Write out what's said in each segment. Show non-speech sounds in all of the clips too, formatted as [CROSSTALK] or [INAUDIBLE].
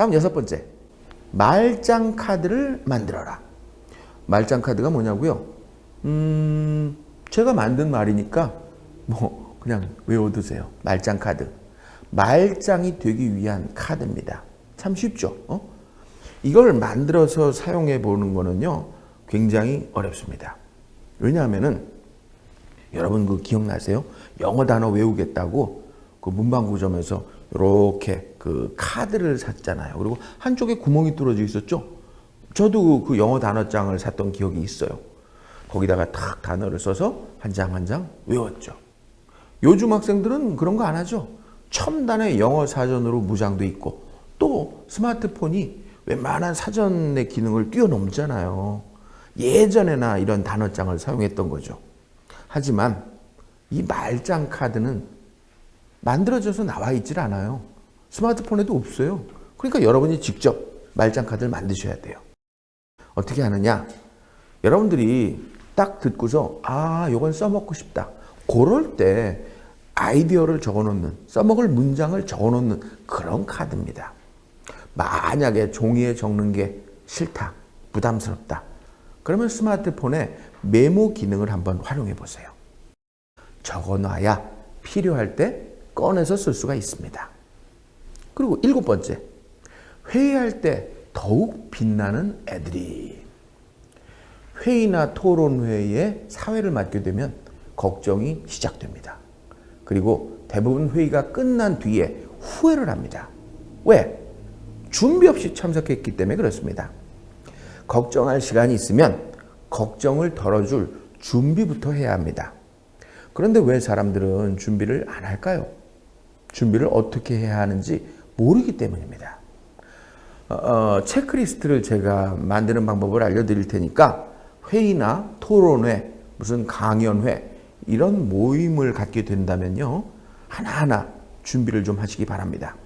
다음 여섯 번째. 말짱 카드를 만들어라. 말짱 카드가 뭐냐고요? 음, 제가 만든 말이니까 뭐 그냥 외워두세요. 말짱 카드. 말짱이 되기 위한 카드입니다. 참 쉽죠? 어? 이걸 만들어서 사용해 보는 거는요, 굉장히 어렵습니다. 왜냐하면은 여러분 그 기억나세요? 영어 단어 외우겠다고 그 문방구점에서 이렇게 그 카드를 샀잖아요. 그리고 한쪽에 구멍이 뚫어져 있었죠. 저도 그 영어 단어장을 샀던 기억이 있어요. 거기다가 탁 단어를 써서 한 장 한 장 외웠죠. 요즘 학생들은 그런 거 안 하죠. 첨단의 영어 사전으로 무장돼 있고 또 스마트폰이 웬만한 사전의 기능을 뛰어넘잖아요. 예전에나 이런 단어장을 사용했던 거죠. 하지만 이 말짱 카드는 만들어져서 나와 있질 않아요. 스마트폰에도 없어요. 그러니까 여러분이 직접 말짱 카드를 만드셔야 돼요. 어떻게 하느냐? 여러분들이 딱 듣고서 아, 요건 써먹고 싶다. 그럴 때 아이디어를 적어놓는, 써먹을 문장을 적어놓는 그런 카드입니다. 만약에 종이에 적는 게 싫다, 부담스럽다. 그러면 스마트폰에 메모 기능을 한번 활용해 보세요. 적어놔야 필요할 때 꺼내서 쓸 수가 있습니다. 그리고 일곱 번째, 회의할 때 더욱 빛나는 애들이. 회의나 토론회의에 사회를 맡게 되면 걱정이 시작됩니다. 그리고 대부분 회의가 끝난 뒤에 후회를 합니다. 왜? 준비 없이 참석했기 때문에 그렇습니다. 걱정할 시간이 있으면 걱정을 덜어줄 준비부터 해야 합니다. 그런데 왜 사람들은 준비를 안 할까요? 준비를 어떻게 해야 하는지 모르기 때문입니다. 어, 어, 체크리스트를 제가 만드는 방법을 알려드릴 테니까 회의나 토론회, 무슨 강연회 이런 모임을 갖게 된다면요 하나하나 준비를 좀 하시기 바랍니다.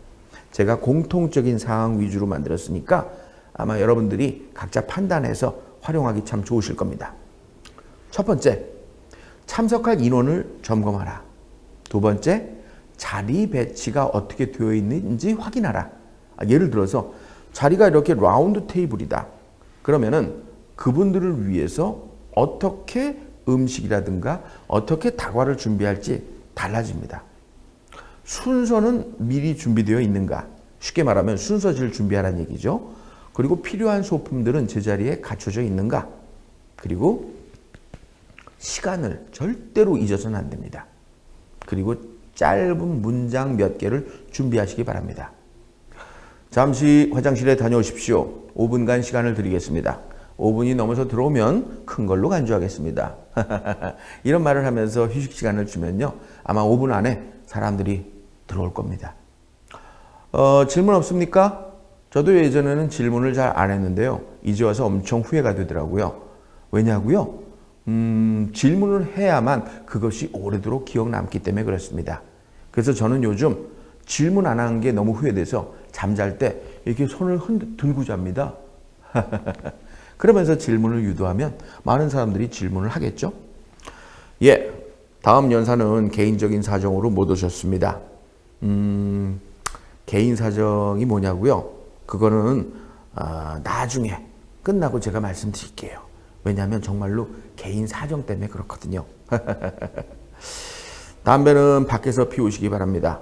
제가 공통적인 사항 위주로 만들었으니까 아마 여러분들이 각자 판단해서 활용하기 참 좋으실 겁니다. 첫 번째, 참석할 인원을 점검하라. 두 번째, 자리 배치가 어떻게 되어 있는지 확인하라. 아, 예를 들어서 자리가 이렇게 라운드 테이블이다. 그러면은 그분들을 위해서 어떻게 음식이라든가 어떻게 다과를 준비할지 달라집니다. 순서는 미리 준비되어 있는가? 쉽게 말하면 순서지를 준비하라는 얘기죠. 그리고 필요한 소품들은 제자리에 갖춰져 있는가? 그리고 시간을 절대로 잊어서는 안 됩니다. 그리고 짧은 문장 몇 개를 준비하시기 바랍니다. 잠시 화장실에 다녀오십시오. 5분간 시간을 드리겠습니다. 5분이 넘어서 들어오면 큰 걸로 간주하겠습니다. [LAUGHS] 이런 말을 하면서 휴식 시간을 주면요. 아마 5분 안에 사람들이 들어올 겁니다. 어, 질문 없습니까? 저도 예전에는 질문을 잘 안 했는데요. 이제 와서 엄청 후회가 되더라고요. 왜냐고요? 음, 질문을 해야만 그것이 오래도록 기억 남기 때문에 그렇습니다. 그래서 저는 요즘 질문 안 한 게 너무 후회돼서 잠잘 때 이렇게 손을 흔 들고 잡니다. [LAUGHS] 그러면서 질문을 유도하면 많은 사람들이 질문을 하겠죠. 예, 다음 연사는 개인적인 사정으로 못 오셨습니다. 음, 개인 사정이 뭐냐고요? 그거는 어, 나중에 끝나고 제가 말씀드릴게요. 왜냐하면 정말로 개인 사정 때문에 그렇거든요. [LAUGHS] 담배는 밖에서 피우시기 바랍니다.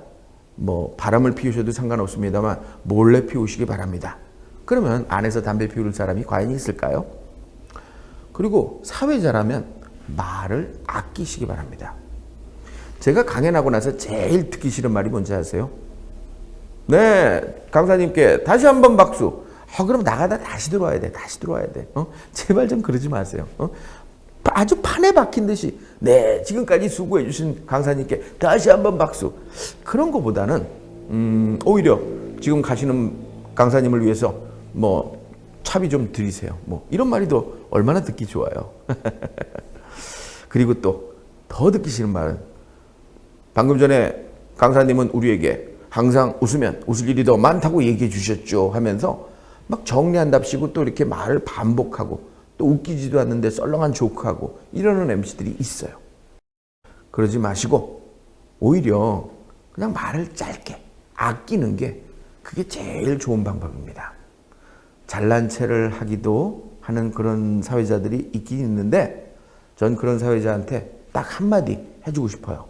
뭐 바람을 피우셔도 상관없습니다만 몰래 피우시기 바랍니다. 그러면 안에서 담배 피우는 사람이 과연 있을까요? 그리고 사회자라면 말을 아끼시기 바랍니다. 제가 강연하고 나서 제일 듣기 싫은 말이 뭔지 아세요? 네, 강사님께 다시 한번 박수. 어, 그럼 나가다 다시 들어와야 돼. 다시 들어와야 돼. 어? 제발 좀 그러지 마세요. 어? 아주 판에 박힌 듯이 네 지금까지 수고해 주신 강사님께 다시 한번 박수 그런 것보다는 음, 오히려 지금 가시는 강사님을 위해서 뭐 차비 좀 드리세요 뭐 이런 말이 더 얼마나 듣기 좋아요 [LAUGHS] 그리고 또 더 듣기 싫은 말은 방금 전에 강사님은 우리에게 항상 웃으면 웃을 일이 더 많다고 얘기해 주셨죠 하면서 막 정리한답시고 또 이렇게 말을 반복하고 또 웃기지도 않는데 썰렁한 조크하고 이러는 MC들이 있어요. 그러지 마시고 오히려 그냥 말을 짧게 아끼는 게 그게 제일 좋은 방법입니다. 잘난 체를 하기도 하는 그런 사회자들이 있긴 있는데 전 그런 사회자한테 딱 한마디 해주고 싶어요.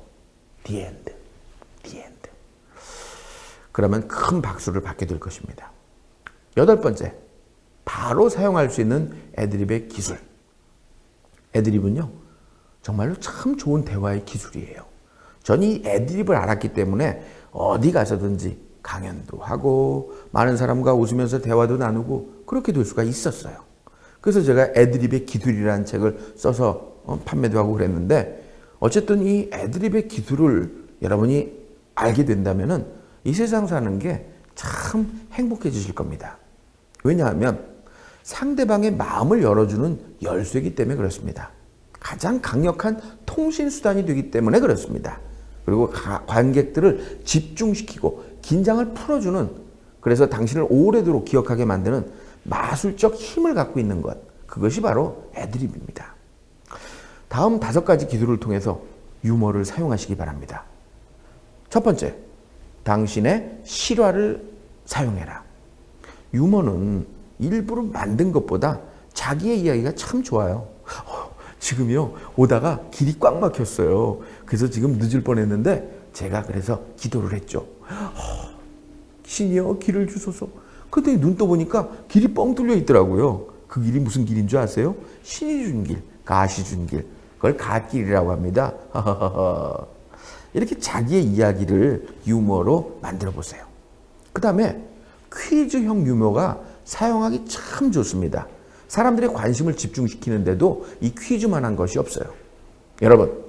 The end. 그러면 큰 박수를 받게 될 것입니다. 여덟 번째, 바로 사용할 수 있는 애드립의 기술. 애드립은요, 정말로 참 좋은 대화의 기술이에요. 전 이 애드립을 알았기 때문에 어디 가서든지 강연도 하고 많은 사람과 웃으면서 대화도 나누고 그렇게 될 수가 있었어요. 그래서 제가 애드립의 기술이라는 책을 써서 어, 판매도 하고 그랬는데 어쨌든 이 애드립의 기술을 여러분이 알게 된다면은 이 세상 사는 게 참 행복해지실 겁니다. 왜냐하면 상대방의 마음을 열어주는 열쇠이기 때문에 그렇습니다. 가장 강력한 통신 수단이 되기 때문에 그렇습니다. 그리고 가- 관객들을 집중시키고 긴장을 풀어주는 그래서 당신을 오래도록 기억하게 만드는 마술적 힘을 갖고 있는 것 그것이 바로 애드립입니다. 다음 다섯 가지 기술을 통해서 유머를 사용하시기 바랍니다. 첫 번째, 당신의 실화를 사용해라. 유머는 일부러 만든 것보다 자기의 이야기가 참 좋아요. 어, 지금요, 오다가 길이 꽉 막혔어요. 그래서 지금 늦을 뻔했는데 제가 그래서 기도를 했죠. 어, 신이여 길을 주소서. 그때 눈 떠보니까 길이 뻥 뚫려 있더라고요. 그 길이 무슨 길인 줄 아세요? 신이 준 길, 가시 준 길. 그걸 갓길이라고 합니다. [LAUGHS] 이렇게 자기의 이야기를 유머로 만들어 보세요. 그 다음에 퀴즈형 유머가 사용하기 참 좋습니다. 사람들의 관심을 집중시키는데도 이 퀴즈만한 것이 없어요. 여러분,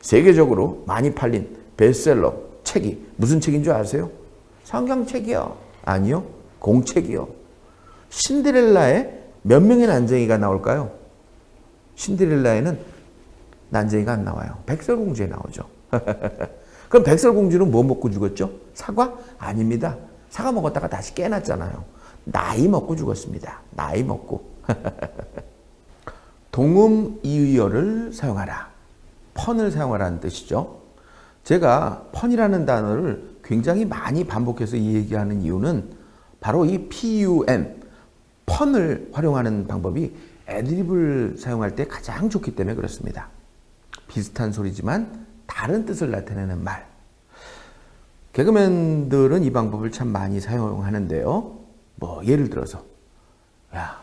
세계적으로 많이 팔린 베스트셀러 책이 무슨 책인 줄 아세요? 성경책이요. 아니요. 공책이요. 신데렐라에 몇 명의 난쟁이가 나올까요? 신데렐라에는 난쟁이가 안 나와요. 백설공주에 나오죠. [LAUGHS] 그럼 백설공주는 뭐 먹고 죽었죠? 사과? 아닙니다. 사과 먹었다가 다시 깨났잖아요. 나이 먹고 죽었습니다. 나이 먹고. [LAUGHS] 동음 이의어를 사용하라. 펀을 사용하라는 뜻이죠. 제가 펀이라는 단어를 굉장히 많이 반복해서 이 얘기하는 이유는 바로 이 PUN, 펀을 활용하는 방법이 애드립을 사용할 때 가장 좋기 때문에 그렇습니다. 비슷한 소리지만 다른 뜻을 나타내는 말. 개그맨들은 이 방법을 참 많이 사용하는데요. 뭐 예를 들어서 야,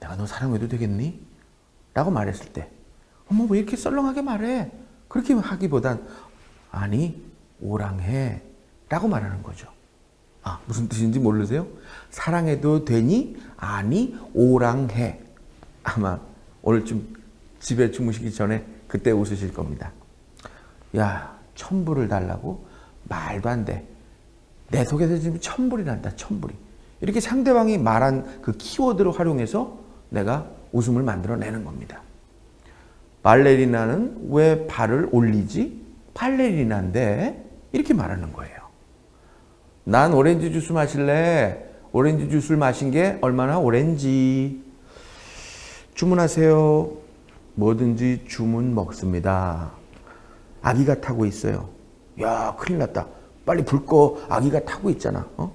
내가 너 사랑해도 되겠니? 라고 말했을 때 어머 왜 이렇게 썰렁하게 말해? 그렇게 하기보단 아니 오랑해 라고 말하는 거죠. 아 무슨 뜻인지 모르세요? 사랑해도 되니? 아니 오랑해 아마 오늘쯤 집에 주무시기 전에 그때 웃으실 겁니다. 야 천불을 달라고? 말도 안 돼. 내 속에서 지금 천불이 난다 천불이. 이렇게 상대방이 말한 그 키워드를 활용해서 내가 웃음을 만들어내는 겁니다. 발레리나는 왜 발을 올리지? 발레리나인데 이렇게 말하는 거예요. 난 오렌지 주스 마실래? 오렌지 주스를 마신 게 얼마나 오렌지? 주문하세요. 뭐든지 주문 먹습니다. 아기가 타고 있어요. 야, 큰일 났다. 빨리 불 꺼. 아기가 타고 있잖아. 어?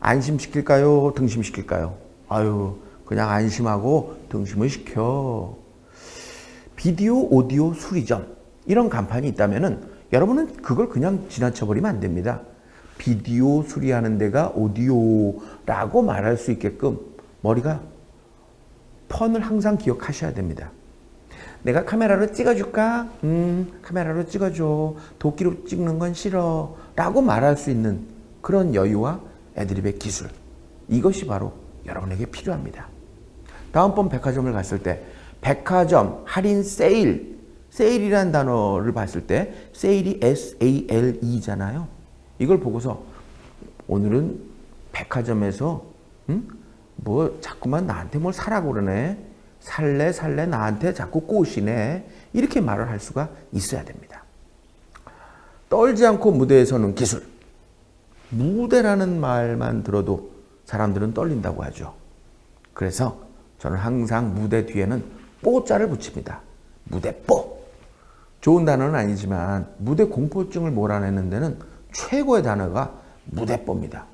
안심시킬까요? 등심시킬까요? 아유, 그냥 안심하고 등심을 시켜. 비디오 오디오 수리점 이런 간판이 있다면은 여러분은 그걸 그냥 지나쳐 버리면 안 됩니다. 비디오 수리하는 데가 오디오라고 말할 수 있게끔 머리가 펀을 항상 기억하셔야 됩니다. 내가 카메라로 찍어줄까? 음, 카메라로 찍어줘. 도끼로 찍는 건 싫어. 라고 말할 수 있는 그런 여유와 애드립의 기술. 이것이 바로 여러분에게 필요합니다. 다음번 백화점을 갔을 때 백화점 할인 세일 세일이라는 단어를 봤을 때 세일이 S-A-L-E잖아요. 이걸 보고서 오늘은 백화점에서 음? 뭐 자꾸만 나한테 뭘 사라고 그러네. 살래 살래 나한테 자꾸 꼬시네. 이렇게 말을 할 수가 있어야 됩니다. 떨지 않고 무대에 서는 기술. 무대라는 말만 들어도 사람들은 떨린다고 하죠. 그래서 저는 항상 무대 뒤에는 뽀자를 붙입니다. 무대 뽀. 좋은 단어는 아니지만 무대 공포증을 몰아내는 데는 최고의 단어가 무대뽀입니다.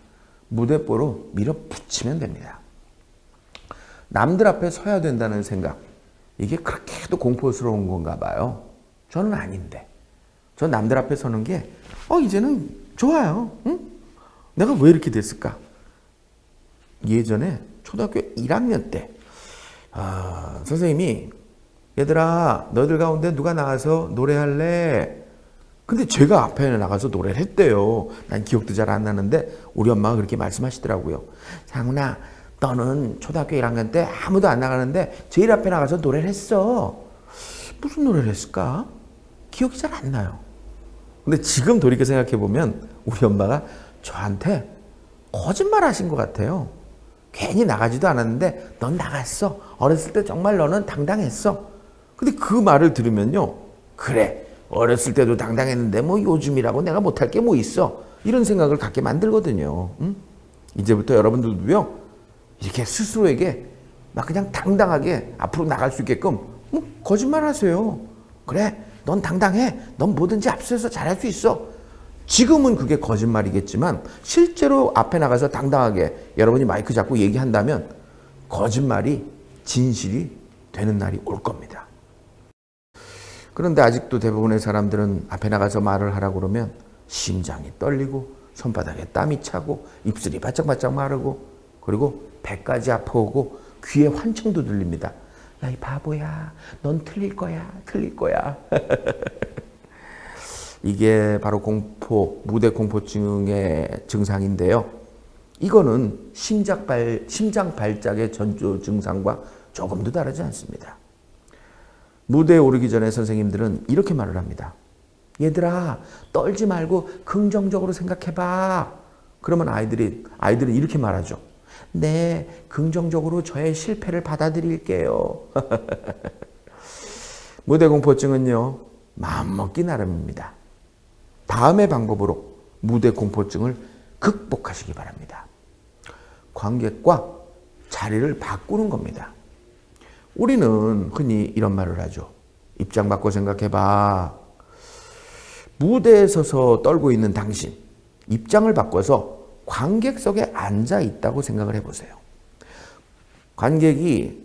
무대뽀로 밀어붙이면 됩니다. 남들 앞에 서야 된다는 생각, 이게 그렇게도 공포스러운 건가 봐요. 저는 아닌데. 저 남들 앞에 서는 게, 어, 이제는 좋아요. 응? 내가 왜 이렇게 됐을까? 예전에 초등학교 1학년 때, 아, 선생님이, 얘들아, 너희들 가운데 누가 나가서 노래할래? 근데 제가 앞에 나가서 노래를 했대요. 난 기억도 잘 안 나는데, 우리 엄마가 그렇게 말씀하시더라고요. 상훈아, 너는 초등학교 1학년 때 아무도 안 나가는데 제일 앞에 나가서 노래를 했어. 무슨 노래를 했을까? 기억이 잘 안 나요. 근데 지금 돌이켜 생각해 보면 우리 엄마가 저한테 거짓말 하신 것 같아요. 괜히 나가지도 않았는데 넌 나갔어. 어렸을 때 정말 너는 당당했어. 근데 그 말을 들으면요. 그래. 어렸을 때도 당당했는데 뭐 요즘이라고 내가 못할 게 뭐 있어. 이런 생각을 갖게 만들거든요. 응? 이제부터 여러분들도요. 이렇게 스스로에게 막 그냥 당당하게 앞으로 나갈 수 있게끔 뭐 거짓말 하세요. 그래, 넌 당당해. 넌 뭐든지 앞서서 잘할 수 있어. 지금은 그게 거짓말이겠지만 실제로 앞에 나가서 당당하게 여러분이 마이크 잡고 얘기한다면 거짓말이 진실이 되는 날이 올 겁니다. 그런데 아직도 대부분의 사람들은 앞에 나가서 말을 하라고 그러면 심장이 떨리고 손바닥에 땀이 차고 입술이 바짝바짝 마르고 그리고 배까지 아파오고 귀에 환청도 들립니다. 야, 이 바보야. 넌 틀릴 거야. 틀릴 거야. [LAUGHS] 이게 바로 공포, 무대 공포증의 증상인데요. 이거는 심장 발, 심장 발작의 전조 증상과 조금도 다르지 않습니다. 무대에 오르기 전에 선생님들은 이렇게 말을 합니다. 얘들아, 떨지 말고 긍정적으로 생각해봐. 그러면 아이들이, 아이들은 이렇게 말하죠. 네, 긍정적으로 저의 실패를 받아들일게요. [LAUGHS] 무대 공포증은요, 마음먹기 나름입니다. 다음의 방법으로 무대 공포증을 극복하시기 바랍니다. 관객과 자리를 바꾸는 겁니다. 우리는 흔히 이런 말을 하죠. 입장 바꿔 생각해봐. 무대에 서서 떨고 있는 당신, 입장을 바꿔서 관객석에 앉아 있다고 생각을 해보세요. 관객이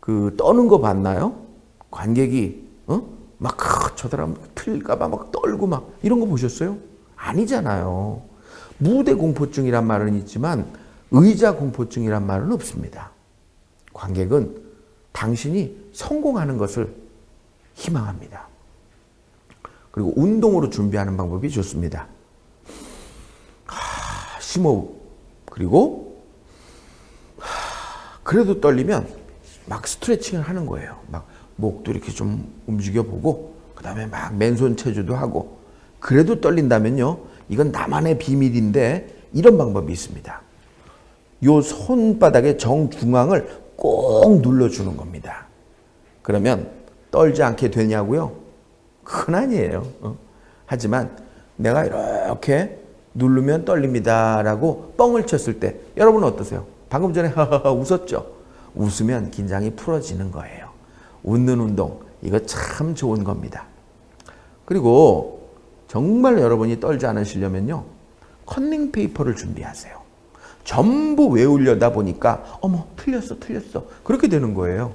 그 떠는 거 봤나요? 관객이 어? 막저 사람 틀릴까봐 막 떨고 막 이런 거 보셨어요? 아니잖아요. 무대 공포증이란 말은 있지만 의자 공포증이란 말은 없습니다. 관객은 당신이 성공하는 것을 희망합니다. 그리고 운동으로 준비하는 방법이 좋습니다. 심호흡. 그리고 그래도 떨리면 막 스트레칭을 하는 거예요. 막 목도 이렇게 좀 움직여 보고 그 다음에 막 맨손 체조도 하고 그래도 떨린다면요. 이건 나만의 비밀인데 이런 방법이 있습니다. 요 손바닥의 정중앙을 꼭 눌러주는 겁니다. 그러면 떨지 않게 되냐고요? 그건 아니에요. 어? 하지만 내가 이렇게 누르면 떨립니다 라고 뻥을 쳤을 때 여러분 어떠세요? 방금 전에 웃었죠? 웃으면 긴장이 풀어지는 거예요. 웃는 운동 이거 참 좋은 겁니다. 그리고 정말 여러분이 떨지 않으시려면요. 컨닝 페이퍼를 준비하세요. 전부 외우려다 보니까 어머 틀렸어 틀렸어 그렇게 되는 거예요.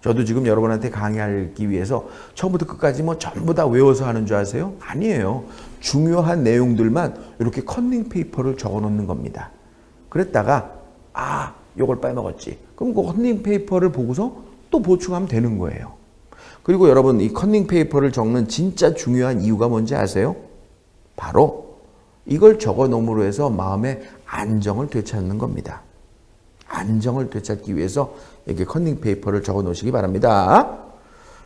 저도 지금 여러분한테 강의하기 위해서 처음부터 끝까지 뭐 전부 다 외워서 하는 줄 아세요? 아니에요. 중요한 내용들만 이렇게 컨닝 페이퍼를 적어 놓는 겁니다. 그랬다가 아, 요걸 빼먹었지. 그럼 그 컨닝 페이퍼를 보고서 또 보충하면 되는 거예요. 그리고 여러분 이 컨닝 페이퍼를 적는 진짜 중요한 이유가 뭔지 아세요? 바로 이걸 적어 놓음으로 해서 마음의 안정을 되찾는 겁니다. 안정을 되찾기 위해서 이렇게 컨닝 페이퍼를 적어 놓으시기 바랍니다.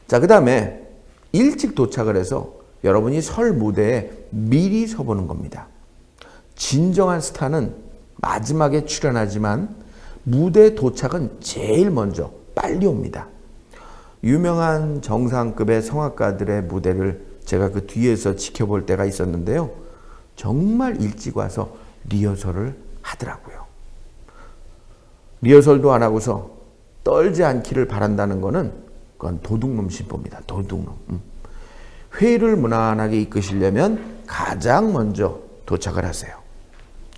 자, 그 다음에 일찍 도착을 해서 여러분이 설 무대에 미리 서보는 겁니다. 진정한 스타는 마지막에 출연하지만 무대 도착은 제일 먼저 빨리 옵니다. 유명한 정상급의 성악가들의 무대를 제가 그 뒤에서 지켜볼 때가 있었는데요. 정말 일찍 와서 리허설을 하더라고요. 리허설도 안 하고서 떨지 않기를 바란다는 거는 그건 도둑놈 신보입니다. 도둑놈. 음. 회의를 무난하게 이끄시려면 가장 먼저 도착을 하세요.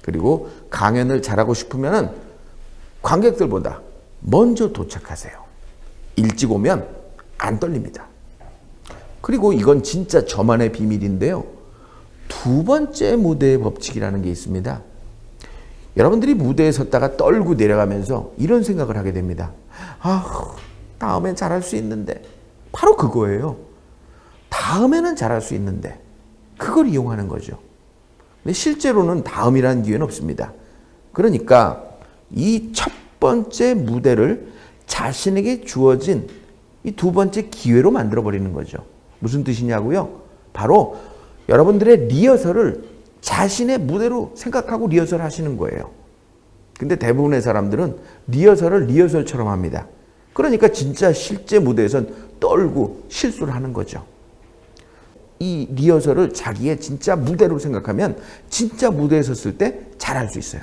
그리고 강연을 잘하고 싶으면은 관객들보다 먼저 도착하세요. 일찍 오면 안 떨립니다. 그리고 이건 진짜 저만의 비밀인데요. 두 번째 무대의 법칙이라는 게 있습니다. 여러분들이 무대에 섰다가 떨고 내려가면서 이런 생각을 하게 됩니다. 아, 다음엔 잘할 수 있는데. 바로 그거예요. 다음에는 잘할 수 있는데. 그걸 이용하는 거죠. 근데 실제로는 다음이라는 기회는 없습니다. 그러니까 이 첫 번째 무대를 자신에게 주어진 이 두 번째 기회로 만들어 버리는 거죠. 무슨 뜻이냐고요? 바로 여러분들의 리허설을 자신의 무대로 생각하고 리허설 하시는 거예요. 근데 대부분의 사람들은 리허설을 리허설처럼 합니다. 그러니까 진짜 실제 무대에선 떨고 실수를 하는 거죠. 이 리허설을 자기의 진짜 무대로 생각하면 진짜 무대에 섰을 때 잘할 수 있어요.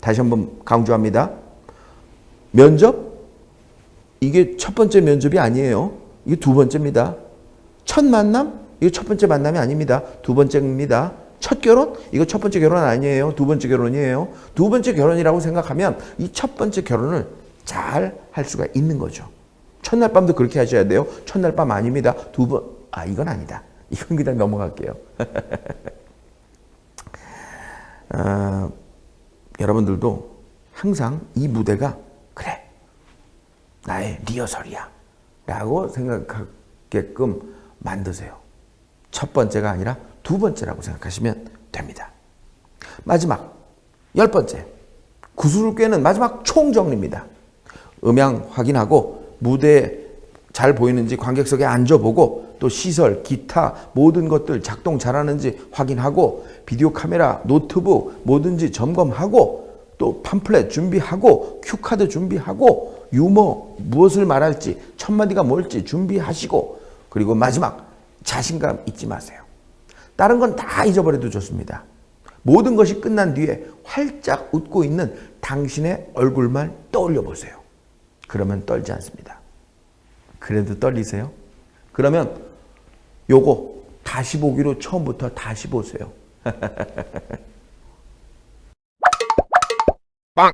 다시 한번 강조합니다. 면접? 이게 첫 번째 면접이 아니에요. 이게 두 번째입니다. 첫 만남? 이거 첫 번째 만남이 아닙니다. 두 번째입니다. 첫 결혼? 이거 첫 번째 결혼 아니에요. 두 번째 결혼이에요. 두 번째 결혼이라고 생각하면 이 첫 번째 결혼을 잘 할 수가 있는 거죠. 첫날 밤도 그렇게 하셔야 돼요. 첫날 밤 아닙니다. 두 번, 아, 이건 아니다. [LAUGHS] 이건 그냥 넘어갈게요. [LAUGHS] 아, 여러분들도 항상 이 무대가 그래 나의 리허설이야 라고 생각하게끔 만드세요. 첫 번째가 아니라 두 번째라고 생각하시면 됩니다. 마지막 열 번째 구슬을 꿰는 마지막 총정리입니다. 음향 확인하고 무대에 잘 보이는지 관객석에 앉아보고 또 시설, 기타 모든 것들 작동 잘하는지 확인하고 비디오 카메라, 노트북 뭐든지 점검하고 또 팜플렛 준비하고 큐카드 준비하고 유머 무엇을 말할지 첫 마디가 뭘지 준비하시고 그리고 마지막 자신감 잊지 마세요. 다른 건 다 잊어버려도 좋습니다. 모든 것이 끝난 뒤에 활짝 웃고 있는 당신의 얼굴만 떠올려 보세요. 그러면 떨지 않습니다. 그래도 떨리세요? 그러면 요거 다시 보기로 처음부터 다시 보세요. [LAUGHS] 빵!